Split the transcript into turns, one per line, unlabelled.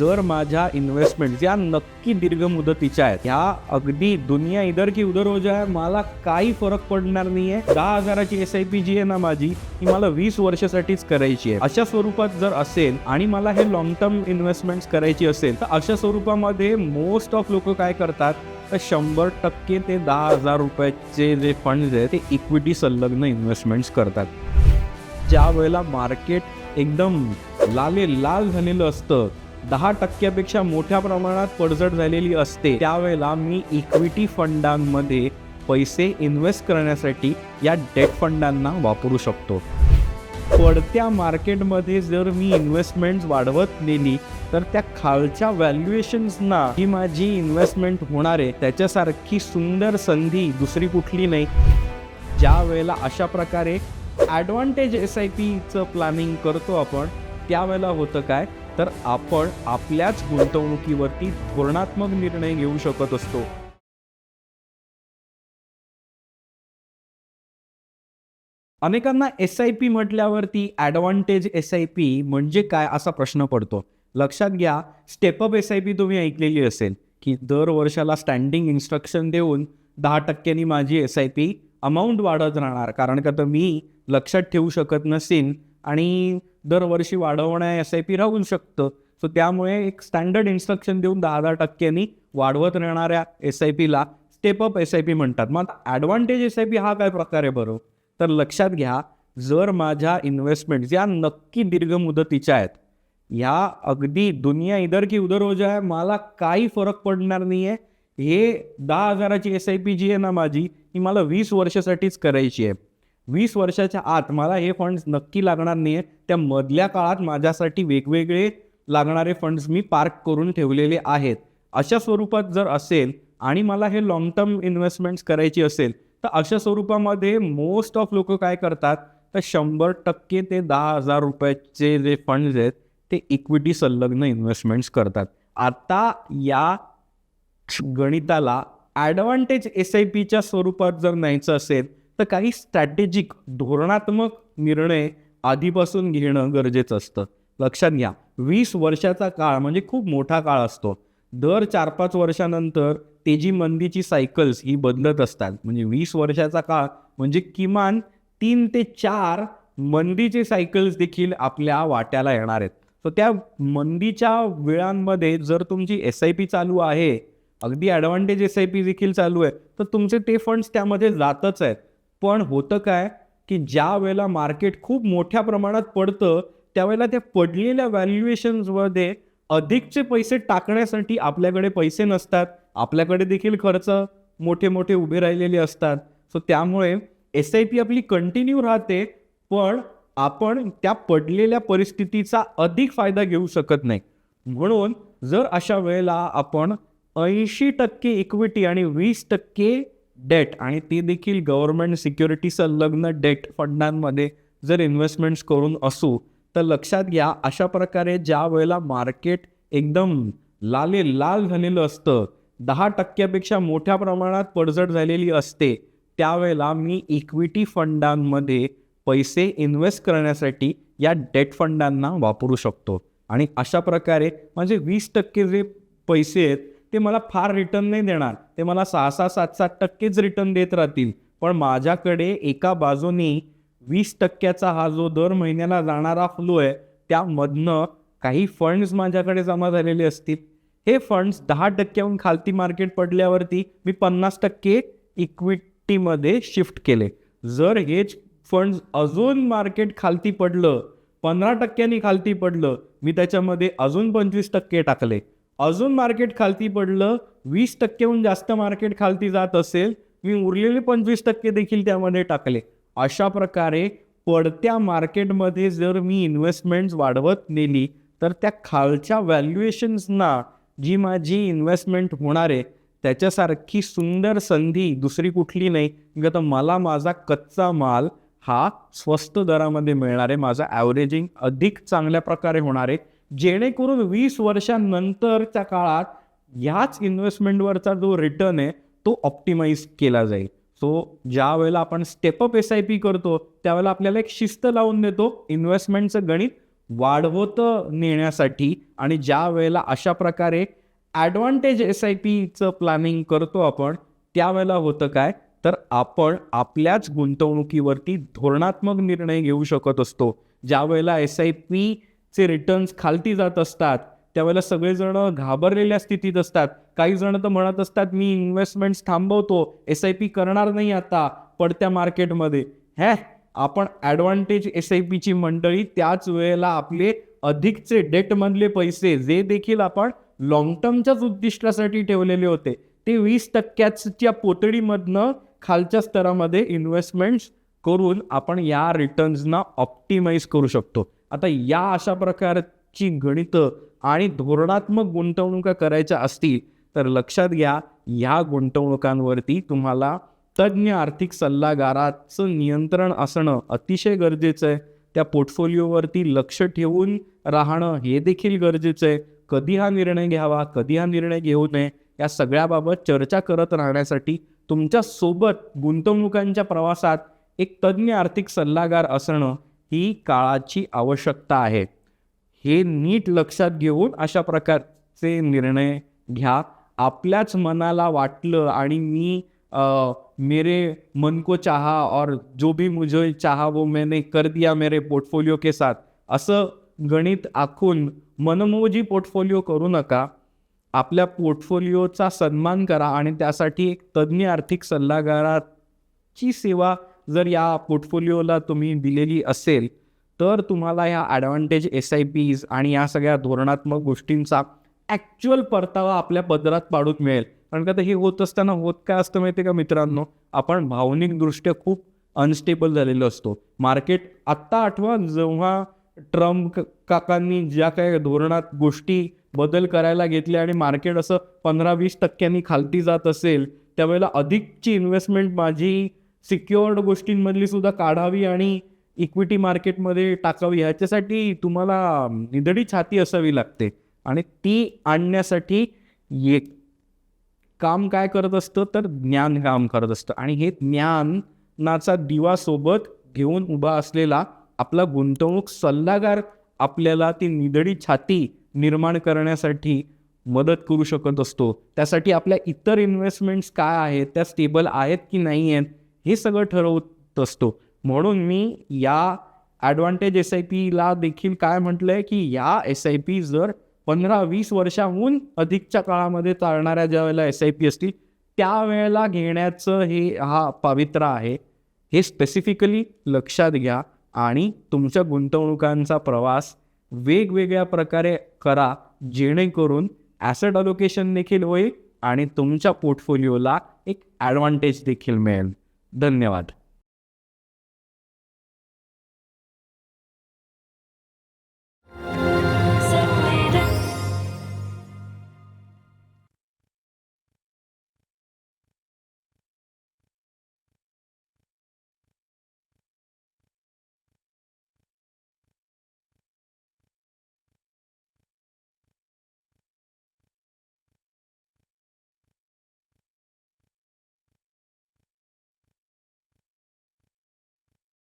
जर माझ्या इन्व्हेस्टमेंट या नक्की दीर्घ मुदतीच्या आहेत ह्या अगदी दुनिया इधर की उधर हो जाय मला काही फरक पडणार नाहीये. दहा हजाराची एस आय पी जी आहे ना माझी ही मला वीस वर्षासाठीच करायची आहे. अशा स्वरूपात जर असेल आणि मला हे लॉंग टर्म इन्व्हेस्टमेंट करायची असेल तर अशा स्वरूपामध्ये मोस्ट ऑफ लोक काय करतात तर शंभर टक्के ते दहा हजार रुपयाचे जे फंड आहेत ते इक्विटी संलग्न इन्व्हेस्टमेंट्स करतात. ज्या वेळेला मार्केट एकदम लाले लाल झालेलं असतं दहा टक्क्यापेक्षा मोठ्या प्रमाणात पडझड झालेली असते. त्यावेळेला मी इक्विटी फंडांमध्ये पैसे इन्व्हेस्ट करण्यासाठी या डेट फंडांना वापरू शकतो. पडत्या मार्केटमध्ये जर मी इन्व्हेस्टमेंट वाढवत नेली तर त्या खालच्या व्हॅल्युएशन्सना ही माझी इन्व्हेस्टमेंट होणार. आहे त्याच्यासारखी सुंदर संधी दुसरी कुठली नाही. ज्या वेळेला अशा प्रकारे ॲडव्हान्टेज एस आय पीचं प्लॅनिंग करतो आपण त्यावेळेला होतं काय? तर आपण आपल्याच गुंतवणुकीवरती धोरणात्मक निर्णय घेऊ शकत असतो. अनेकांना एस आय पी म्हटल्यावरती ॲडव्हान्टेज एस आय पी म्हणजे काय असा प्रश्न पडतो. लक्षात घ्या स्टेपअप एस आय पी तुम्ही ऐकलेली असेल की दर वर्षाला स्टँडिंग इन्स्ट्रक्शन देऊन दहा टक्क्यांनी माझी एस आय पी अमाऊंट वाढत राहणार. कारण का तर मी लक्षात ठेवू शकत नसेन आणि दरवर्षी वाढवण्या एस आय पी राहू शकतं. सो त्यामुळे एक स्टँडर्ड इन्स्ट्रक्शन देऊन दहा दहा टक्क्यांनी वाढवत राहणाऱ्या एस आय पीला step up S I P म्हणतात. मग ॲडव्हान्टेज एस आय पी हा काय प्रकार आहे बरं? तर लक्षात घ्या जर माझ्या इन्व्हेस्टमेंट या नक्की दीर्घ मुदतीच्या आहेत ह्या अगदी दुनिया इधर की उधर हो जाय मला काही फरक पडणार नाही आहे हे दहा हजाराची एस आय पी जी आहे ना माझी ही मला वीस वर्षासाठीच करायची आहे. वीस वर्षाच्या आत मला हे फंड्स नक्की लागणार नाही आहेत त्या मधल्या काळात माझ्यासाठी वेगवेगळे लागणारे फंड्स मी पार्क करून ठेवलेले आहेत. अशा स्वरूपात जर असेल आणि मला हे लॉंग टर्म इन्व्हेस्टमेंट्स करायची असेल तर अशा स्वरूपामध्ये मोस्ट ऑफ लोक काय करतात? तर शंभर टक्के ते दहा हजार रुपयाचे जे फंड्स आहेत ते इक्विटी संलग्न इन्व्हेस्टमेंट्स करतात. आता या गणिताला ॲडव्हान्टेज एस आय पीच्या स्वरूपात जर न्यायचं असेल तर काही स्ट्रॅटेजिक धोरणात्मक निर्णय आधीपासून घेणं गरजेचं असतं. लक्षात घ्या वीस वर्षाचा काळ म्हणजे खूप मोठा काळ असतो. दर चार पाच वर्षानंतर तेजी मंदीची सायकल्स ही बदलत असतात. म्हणजे वीस वर्षाचा काळ म्हणजे किमान तीन ते चार मंदीचे सायकल्स देखील आपल्या वाट्याला येणार आहेत. तर त्या मंदीच्या वेळांमध्ये जर तुमची एस आय पी चालू आहे अगदी ॲडव्हान्टेज एस आय पी देखील चालू आहे तर तुमचे ते फंड्स त्यामध्ये जातच आहेत. पण होतं काय की ज्या वेळेला मार्केट खूप मोठ्या प्रमाणात पडतं त्यावेळेला त्या पडलेल्या व्हॅल्युएशन्समध्ये अधिकचे पैसे टाकण्यासाठी आपल्याकडे पैसे नसतात. आपल्याकडे देखील खर्च मोठे मोठे उभे राहिलेले असतात. सो त्यामुळे एस आय पी आपली कंटिन्यू राहते पण आपण त्या पडलेल्या परिस्थितीचा अधिक फायदा घेऊ शकत नाही. म्हणून जर अशा वेळेला आपण ऐंशी टक्के इक्विटी आणि वीस टक्के डेट आणि ते देखील गव्हर्नमेंट सिक्युरिटी संलग्न डेट फंडांमध्ये जर इन्व्हेस्टमेंट्स करून असू तर लक्षात घ्या अशा प्रकारे ज्या वेळेला मार्केट एकदम लाले लाल झालेलं असतं दहा टक्क्यापेक्षा मोठ्या प्रमाणात पडझड झालेली असते त्यावेळेला मी इक्विटी फंडांमध्ये पैसे इन्व्हेस्ट करण्यासाठी या डेट फंडांना वापरू शकतो. आणि अशा प्रकारे माझे वीस टक्के जे पैसे आहेत ते मला फार रिटर्न नाही देणार. ते मला सहा सहा सात सात टक्केच रिटर्न देत राहतील. पण माझ्याकडे एका बाजूने वीस टक्क्याचा हा जो दर महिन्याला जाणारा फ्लो आहे त्यामधनं काही फंड्स माझ्याकडे जमा झालेले असतील. हे फंड्स दहा टक्क्याहून खालती मार्केट पडल्यावरती मी पन्नास टक्के इक्विटीमध्ये शिफ्ट केले. जर हेच फंड्स अजून मार्केट खालती पडलं पंधरा टक्क्यांनी खालती पडलं मी त्याच्यामध्ये अजून पंचवीस टक्के टाकले. अजून मार्केट खालती पडलं वीस टक्केहून जास्त मार्केट खालती जात असेल मी उरलेले पंचवीस टक्के देखील त्यामध्ये टाकले. अशा प्रकारे पडत्या मार्केटमध्ये जर मी इन्व्हेस्टमेंट्स वाढवत नेली तर त्या खालच्या व्हॅल्युएशन्सना जी माझी इन्व्हेस्टमेंट होणार आहे त्याच्यासारखी सुंदर संधी दुसरी कुठली नाही. म्हणजे तर मला माझा कच्चा माल हा स्वस्त दरामध्ये मिळणार आहे. माझा ॲव्हरेजिंग अधिक चांगल्या प्रकारे होणार आहे. जेणेकरून वीस वर्षांनंतरच्या काळात याच इन्व्हेस्टमेंटवरचा जो रिटर्न आहे तो ऑप्टिमाइज केला जाईल. सो ज्या वेळेला आपण स्टेपअप एस आय पी करतो त्यावेळेला आपल्याला एक शिस्त लावून देतो इन्व्हेस्टमेंटचं गणित वाढवत नेण्यासाठी. आणि ज्या वेळेला अशा प्रकारे ॲडव्हान्टेज एस आय पीचं प्लॅनिंग करतो आपण त्यावेळेला होतं काय? तर आपण आपल्याच गुंतवणुकीवरती धोरणात्मक निर्णय घेऊ शकत असतो. ज्या वेळेला एस आय पी चे रिटर्न्स खालती जात असतात. त्यावेळेला सगळेजण घाबरलेल्या स्थितीत असतात. काही जण तर म्हणत असतात मी इन्व्हेस्टमेंट्स थांबवतो एस आय पी करणार नाही आता पडत्या मार्केटमध्ये हे आपण ॲडव्हान्टेज एस आय पीची मंडळी त्याच वेळेला आपले अधिकचे डेटमधले पैसे जे देखील आपण लॉंग टर्मच्याच उद्दिष्टासाठी ठेवलेले होते ते वीस टक्क्याच्या पोतडीमधनं खालच्या स्तरामध्ये इन्व्हेस्टमेंट्स करून आपण या रिटर्न्सना ऑप्टिमाइज करू शकतो. आता या अशा प्रकारची गणितं आणि धोरणात्मक गुंतवणुका करायच्या असतील तर लक्षात घ्या या गुंतवणुकांवरती तुम्हाला तज्ज्ञ आर्थिक सल्लागाराचं नियंत्रण असणं अतिशय गरजेचं आहे. त्या पोर्टफोलिओवरती लक्ष ठेवून राहणं हे देखील गरजेचं आहे. कधी हा निर्णय घ्यावा कधी हा निर्णय घेऊ नये या सगळ्याबाबत चर्चा करत राहण्यासाठी तुमच्यासोबत गुंतवणुकांच्या प्रवासात एक तज्ज्ञ आर्थिक सल्लागार असणं ही काळाची आवश्यकता आहे. हे नीट लक्षात घेऊन अशा प्रकारचे निर्णय घ्या. आपल्याच मनाला वाटलं आणि मी मेरे मन को चाहा और जो भी मुझे चाहा वो मैंने कर दिया मेरे पोर्टफोलिओ के साथ. असं गणित आखून मनमोजी पोर्टफोलिओ करू नका. आपल्या पोर्टफोलिओचा सन्मान करा आणि त्यासाठी एक तज्ज्ञ आर्थिक सल्लागाराची सेवा जर या पोर्टफोलिओला तुम्ही दिलेली असेल तर तुम्हाला या ॲडव्हान्टेज एस आय पीज आणि या सगळ्या धोरणात्मक गोष्टींचा ॲक्च्युअल परतावा आपल्या पदरात पाडून मिळेल. कारण का तर हे होत असताना होत काय असतं माहिती आहे का मित्रांनो? आपण भावनिकदृष्ट्या खूप अनस्टेबल झालेलो असतो. मार्केट आत्ता आठवा जेव्हा ट्रम्प काकांनी ज्या काही धोरणात गोष्टी बदल करायला घेतले आणि मार्केट असं पंधरा वीस टक्क्यांनी खालती जात असेल त्यावेळेला अधिकची इन्व्हेस्टमेंट माझी सिक्युअर्ड गोष्टींमधली सुद्धा काढावी आणि इक्विटी मार्केटमध्ये टाकावी ह्याच्यासाठी तुम्हाला निधडी छाती असावी लागते. आणि ती आणण्यासाठी ये काम काय करत असतं? तर ज्ञान काम करत असतं. आणि हे ज्ञानाचा दिवा सोबत घेऊन उभा असलेला आपला गुंतवणूक सल्लागार आपल्याला ती निधडी छाती निर्माण करण्यासाठी मदत करू शकत असतो. त्यासाठी आपल्या इतर इन्व्हेस्टमेंट्स काय आहेत? त्या स्टेबल आहेत की नाही आहेत? हे सगळं ठरवत असतो. म्हणून मी या ॲडव्हान्टेज एस आय पीला देखील काय म्हटलं आहे की या एस आय पी जर पंधरा वीस वर्षाहून अधिकच्या काळामध्ये चालणाऱ्या ज्या वेळेला एस आय पी असतील त्यावेळेला घेण्याचं हे हा पावित्र्य आहे. हे स्पेसिफिकली लक्षात घ्या आणि तुमच्या गुंतवणुकांचा प्रवास वेगवेगळ्या प्रकारे करा जेणेकरून ॲसेट अलोकेशन देखील होईल आणि तुमच्या पोर्टफोलिओला एक ॲडव्हान्टेज देखील मिळेल. धन्यवाद.